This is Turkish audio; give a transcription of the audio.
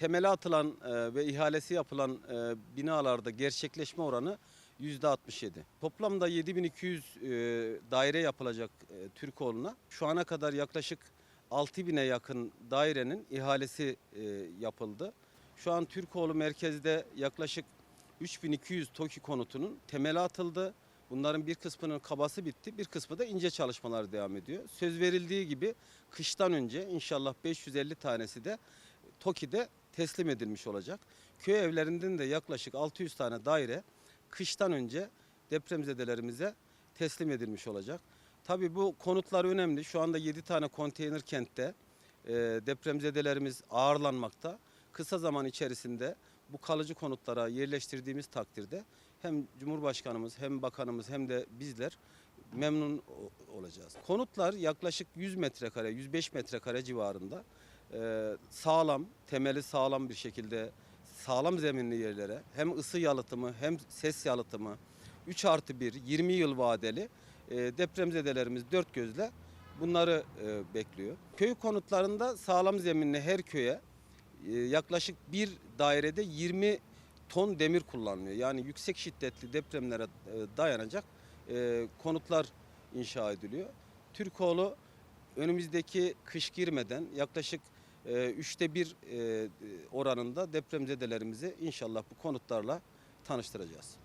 temeli atılan e, ve ihalesi yapılan e, binalarda gerçekleşme oranı %67. Toplamda 7200 e, daire yapılacak e, Türkoğlu'na. Şu ana kadar yaklaşık 6000'e yakın dairenin ihalesi yapıldı. Şu an Türkoğlu merkezde yaklaşık 3200 TOKİ konutunun temeli atıldı. Bunların bir kısmının kabası bitti, bir kısmı da ince çalışmalar devam ediyor. Söz verildiği gibi kıştan önce inşallah 550 tanesi de TOKİ'de teslim edilmiş olacak. Köy evlerinden de yaklaşık 600 tane daire kıştan önce depremzedelerimize teslim edilmiş olacak. Tabii bu konutlar önemli. Şu anda 7 tane konteyner kentte e, depremzedelerimiz ağırlanmakta. Kısa zaman içerisinde bu kalıcı konutlara yerleştirdiğimiz takdirde hem Cumhurbaşkanımız hem bakanımız hem de bizler memnun olacağız. Konutlar yaklaşık 100 metrekare, 105 metrekare civarında e, sağlam, temeli sağlam bir şekilde sağlam zeminli yerlere hem ısı yalıtımı hem ses yalıtımı 3 artı 1, 20 yıl vadeli e, depremzedelerimiz dört gözle bunları e, bekliyor. Köy konutlarında sağlam zeminli her köye e, yaklaşık bir dairede 20 ton demir kullanılıyor. Yani yüksek şiddetli depremlere e, dayanacak e, konutlar inşa ediliyor. Türkoğlu önümüzdeki kış girmeden yaklaşık üçte bir e, oranında depremzedelerimizi inşallah bu konutlarla tanıştıracağız.